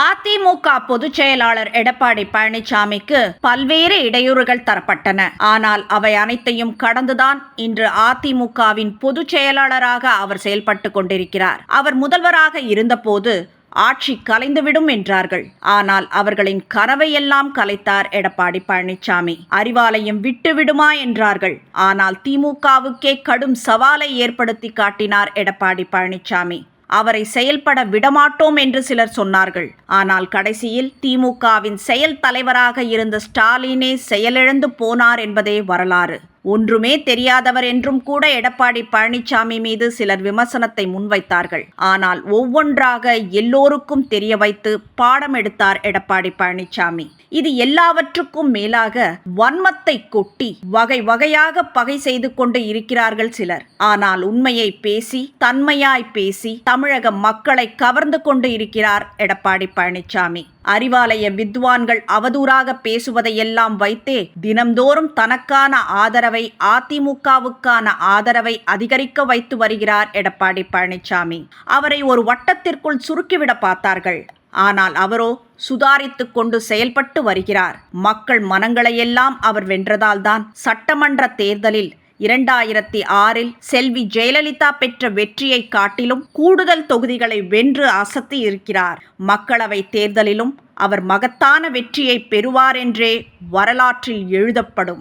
அதிமுக பொதுச் செயலாளர் எடப்பாடி பழனிசாமிக்கு பல்வேறு இடையூறுகள் தரப்பட்டன. ஆனால் அவை அனைத்தையும் கடந்துதான் இன்று அதிமுகவின் பொதுச் செயலாளராக அவர் செயல்பட்டு கொண்டிருக்கிறார். அவர் முதல்வராக இருந்தபோது ஆட்சி கலைந்துவிடும் என்றார்கள். ஆனால் அவர்களின் கனவையெல்லாம் கலைத்தார் எடப்பாடி பழனிசாமி. அறிவாலயம் விட்டுவிடுமா என்றார்கள். ஆனால் திமுகவுக்கே கடும் சவாலை ஏற்படுத்தி காட்டினார் எடப்பாடி பழனிசாமி. அவரை செயல்பட விடமாட்டோம் என்று சிலர் சொன்னார்கள். ஆனால் கடைசியில் திமுகவின் செயல் தலைவராக இருந்த ஸ்டாலினே செயலிழந்து போனார் என்பதே வரலாறு. ஒன்றுமே தெரியாதவர் என்றும் கூட எடப்பாடி பழனிசாமி மீது சிலர் விமர்சனத்தை முன்வைத்தார்கள். ஆனால் ஒவ்வொன்றாக எல்லோருக்கும் தெரிய வைத்து பாடம் எடுத்தார் எடப்பாடி பழனிசாமி. இது எல்லாவற்றுக்கும் மேலாக வன்மத்தை கொட்டி வகை வகையாக பகை செய்து கொண்டு இருக்கிறார்கள் சிலர். ஆனால் உண்மையை பேசி தன்மையாய் பேசி தமிழக மக்களை கவர்ந்து கொண்டு இருக்கிறார் எடப்பாடி பழனிசாமி. அறிவாலய வித்வான்கள் அவதூறாக பேசுவதையெல்லாம் வைத்தே தினம்தோறும் தனக்கான ஆதரவை அதிமுகவுக்கான ஆதரவை அதிகரிக்க வைத்து வருகிறார் எடப்பாடி பழனிசாமி அவரை ஒரு வட்டத்திற்குள் சுருக்கிவிட பார்த்தார்கள். ஆனால் அவரோ சுதாரித்து கொண்டு செயல்பட்டு வருகிறார். மக்கள் மனங்களையெல்லாம் அவர் வென்றதால்தான் சட்டமன்ற தேர்தலில் இரண்டாயிரத்தி ஆறில் செல்வி ஜெயலலிதா பெற்ற வெற்றியை காட்டிலும் கூடுதல் தொகுதிகளை வென்று அசத்தி இருக்கிறார். மக்களவை தேர்தலிலும் அவர் மகத்தான வெற்றியை பெறுவார் என்றே வரலாற்றில் எழுதப்படும்.